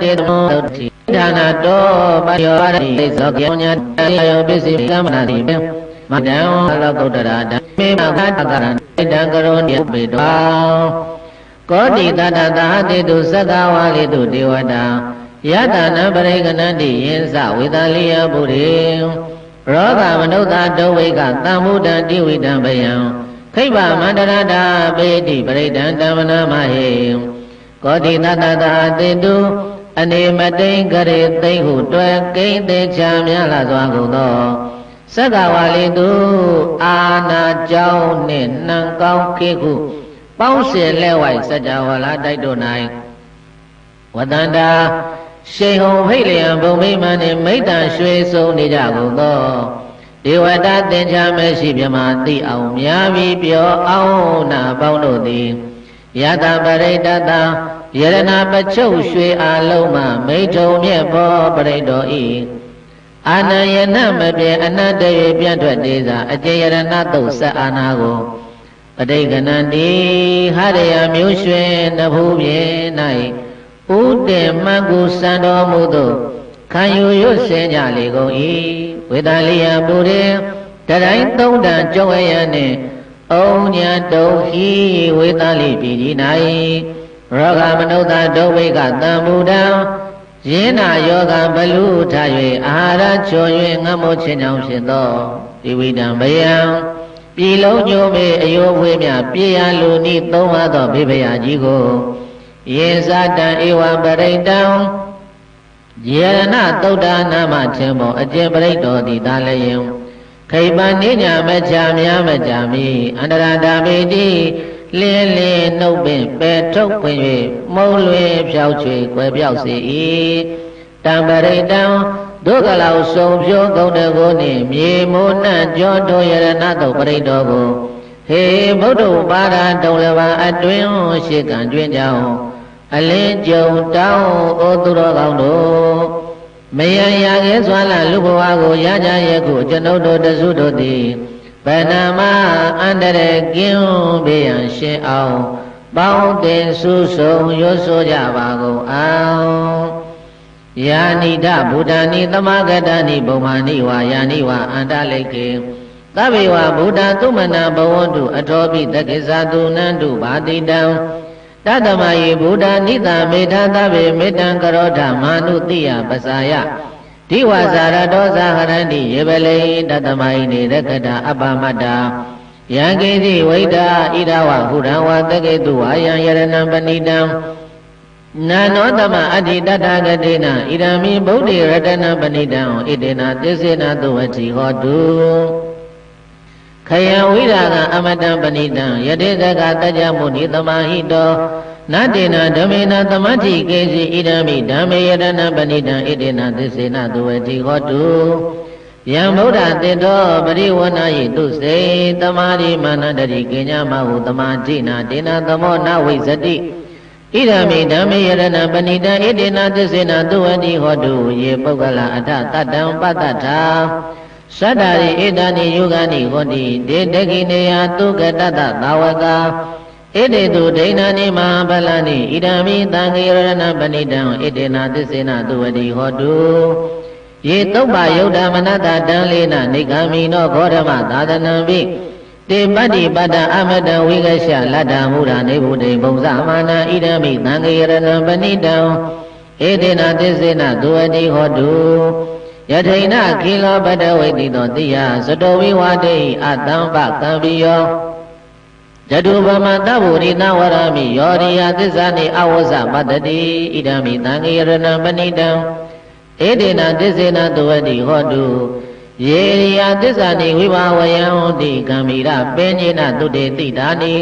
တေတမောတိဒါနာတောပယောရတိသောကောညာတရားယောပစ္စည်းကမ္မနာတိပေမတံလောကုတ္တရာဓမ္မေမခတကရဏတံကရောနိပေတောကောတိတတသာတေတုသက္ကဝါလိတုဒေဝတာယတနာပရိကဏတိယင်းစဝေတလိယပုရိရောဂမနုဿဒုဝိကသံမုဒံတိဝိတံပယံ ခိဗ္ဗမန္တရတာပေတိပရိဒံတမ္မနာမဟေကောတိတတသာတေတုအနေမတိန်ကရေသိမ့်ဟုတွယ်ကိမ့်သေးချာများလာစွာကုန်သောသက္ကဝါလိတုအာနာကြောင်းနှင့်နှံကောင်းခေခုပေါင်းစင်လဲဝိုက်စကြဝဠာတိုက်တို့၌ဝတန္တာရှိန်ဟုံဖိတ်လျံဘုံမိမနှင့်မိတ္တရွှေဆုံးနေကြကုန်သော ဒေဝတာသင်္ချာမရှိမြမသိအောင်များပြီးပြောအောင်နာပေါင်းတို့သည်ယတပရိတတယရနာပချုပ်ရွှေအားလုံးမှမိထုံမြက်ဘောပရိတော်ဤအာနယနမပြေအနတ္တရေပြန့်ထွက်သေးစာအကျေယရဏတုတ်ဆက်အာနာကိုပဋိကဏန္တိဟရယမျိုးရွှင်နဖူးပြေ၌ဥတေမန်ကုစံတော်မူသောခံယူရွတ်စင်ကြလေကုန်၏ ဝေဒလိယပုရိတတိုင်းသုံးတန်ကြောရယနှင့်အုံညာတုံဟိဝေသလိပြည်ကြီး၌ရောဂမနုဿဒုဝိကတံမူတံယင်းနာယောဂဘလူထ၍အာဟာရချော၍ငတ်မိုးခြင်းကြောင့်ဖြစ်သောဒီဝိတံဘယံပြည်လုံးညိုမေအယောဝေးမြပြေရလူနိသုံးပါးသောဘေဘယကြီးကိုယေဇတံဧဝံပရိတံ ယေရဏသုဒ္ဓနာမထင်ပေါ်အကျင့်ပရိတော်သည်သာလည်းယင်ခိပန်နိညာမချာများမကြမီအန္တရာတာပေတိလင်းလင်းနှုတ်ပင်ပယ်ထုတ်ခွင်၍မုံလွင်ဖြောက်ချွေကွယ်ပြောက်စေ၏တံပရိတံဒုက္ခလောက်ဆုံးဖြိုးကုန်တကိုနှင့်မြေမိုးနှံ့ကြောတို့ယရဏတုပရိတော်ကိုဟေဗုဒ္ဓဘာသာတုံလဘာအတွင်းရှိကံတွင်ကြောင်း အလင်းကြုံတောင်းဩသူတော်ကောင်းတို့မယံရခဲ့စွာလာလူဘဝကိုရကြရဲ့ကိုကျွန်ုပ်တို့တစုတို့သည်ဗဏမအန္တရကင်းဘေးရန်ရှင်းအောင်ပေါင်းတင်ဆုဆုံးရွတ်ဆိုကြပါကုန်အောင်ယာနိဒဗုဒ္ဓာနိသမဂတနိဘုံမာနိဝါယာနိဝါအန္တလိကေသဗ္ဗေဝဗုဒ္ဓသုမနာဘဝန္တုအထောပိတက္ကိသသုနန္တုဘာတိတံ တတမယေဗုဒ္ဓနိတမေထာသဗ္ဗေမေတံကရောဓမာနုတိယပစာယဒီဝဇာရတောဇာဟရန္တိယေပလေတတမဟိနေရကတအပ္ပမတ္တာယံကေတိဝိဒာဣဒဝဟုရံဝတကေတုဝါယံယရဏံပဏိတံနာနောတမအဋ္ဌိတတဂတိနာဣရမိဗုဒ္ဓေရတနံပဏိတံဣတေနာသစ္စေနာသုဝတိဟောတု ခယံဝိရာကအမတံပဏိတံယတိသကတကြမုနိသမာဟိတောနတေနာဓမေနာသမဋ္ဌိကေစီဣဒံမိဓမ္မေယတနာပဏိတံဣတေနာသစ္စေနသုဝတိဟောတုယံဗုဒ္ဓတေတောပရိဝဏယိတုစေတမာရိမာနတရိကေညမဟုတမာတိနာတေနာသမောနဝိဇတိဣဒံမိဓမ္မေယတနာပဏိတံဣတေနာသစ္စေနသုဝတိဟောတုယေပုဂ္ဂလအထတတံပတ္တထာ သတ္တာရိဣဒာနိယုဂာနိဟောတိဒေတကိနေယသုကတတသာဝကာဣတိတုဒိဏနိမဟာဗလနိဣဒံမိသံဃေရဏပဏိတံဣတေနာသစ္စေနသုဝတိဟောတုယေသုပ္ပယုတ်ဓမနတတံလေးနာနေကမိနောဂောဓမသာသနံပိတေပတ္တိပတ္တအမတံဝိကရှလတ္တမူရာနေဗုဒ္ဓေဘုံဇမာနာဣဒံမိသံဃေရဏပဏိတံဣတေနာသစ္စေနသုဝတိဟောတု ယထိန်နာခိလောပတဝိတိသောတိယသတောဝိဝတေအတံပကံပိယောဇတုဗမတဗုရိနဝရမိယောရိယသစ္စာနိအဝဇပတ္တိဣဒံမိသံဃေရဏပဏိတံဧတေနသစ္စေနသဝတိဟောတုယေရိယသစ္စာနိဝိဘာဝယံဟောတိကံမိရပေညေနတုတေတိတာနိ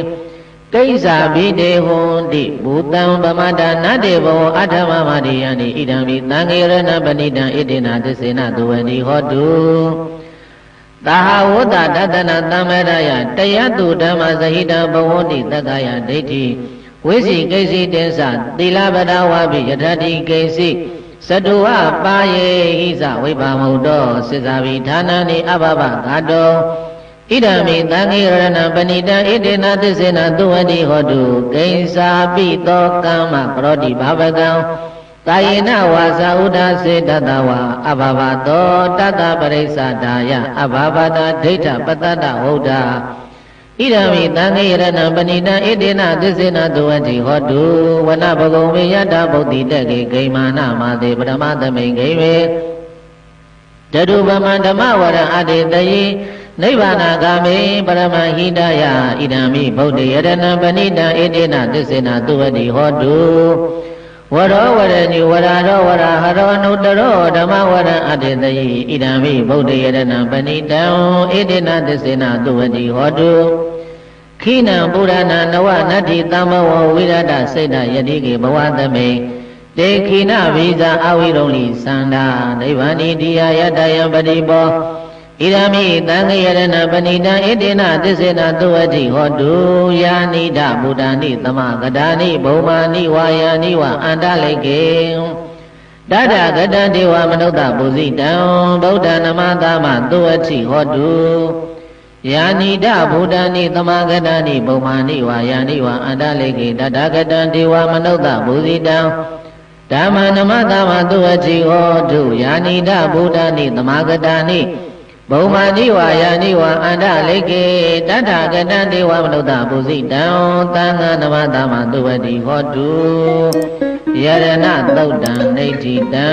ကိစ္စာဘိတေဟွန်တိဘူတံဗမတာနတေဘောအထမမတိယံနိဣဒံမိသံဃေရဏပဏိတံဣတေနသစ္စေနသဝတိဟောတုသာဟဝတ္တတတနာတမ္မရယတယတုဓမ္မဇဟိတဘဝန္တိတက္ကယဒိဋ္ဌိဝိစီကိစီတင်္စသီလပဒဝါပိယထတိကိစီသတုဝပါယေဟိသဝိပါမုတ်တောစေစာဘိဌာနနိအဘဘဂါတော ဣဒံမိသံဃေရဏပဏိတံဣတေနသစ္စေနသုဝတိဟောတုဂိဉ္စာပိသောကမ္မပရောတိဘာဝကံကာယေနဝါစာဥဒ္ဒစေတတဝါအဘဘသောတတပရိစ္ဆဒါယအဘဘတာဒိဋ္ဌပတ္တဝုဒ္ဓဣဒံမိသံဃေရဏပဏိတံဣတေနသစ္စေနသုဝတိဟောတုဝနဘဂုံဝေယတဗုဒ္ဓိတက်ကေဂိမာနမသေပရမသမိန်ဂိဝေတတုပမဓမ္မဝရအတေတယေ နိဗ္ဗာနဂာမေပရမဟိတယဣဒံမိဗုဒ္ဓယရဏပဏိတံဣတိနသစ္စေနသုဝတိဟောတုဝရောဝရဏိဝရာရောဝရဟရောနုတရောဓမ္မဝရအတေတယေဣဒံမိဗုဒ္ဓယရဏပဏိတံဣတိနသစ္စေနသုဝတိဟောတုခိနံပုရဏနဝနတ္တိတမ္မဝဝိရဒစိတ်တယတိကေဘဝသမိတေခိနဝိဇာအဝိရုံလိသန္တာနိဗ္ဗာနိတိယယတယံပတိပော ဣရမိသံဃယရဏပဏိတံဣတိနသစ္စေနသုဝတိဟောတုယာနိဒဗုဒ္ဓာနိသမဂဒာနိဘုံမာနိဝါယာနိဝအန္တလိကေတတဂတံဒေဝမနုဿပုဇိတံဗုဒ္ဓနမသမသုဝတိဟောတုယာနိဒဗုဒ္ဓာနိသမဂဒာနိဘုံမာနိဝါယာနိဝအန္တလိကေတတဂတံဒေဝမနုဿပုဇိတံဓမ္မနမသမသုဝတိဟောတုယာနိဒဗုဒ္ဓာနိသမဂဒာနိ ဘုံမာနိဝါယာနိဝအန္တလိကေတတ္ထကတံဒေဝမနုဿပုဇိတံသံဃာနမသမသုဝတိဟောတုယရဏသုတ်တံနေတိတံ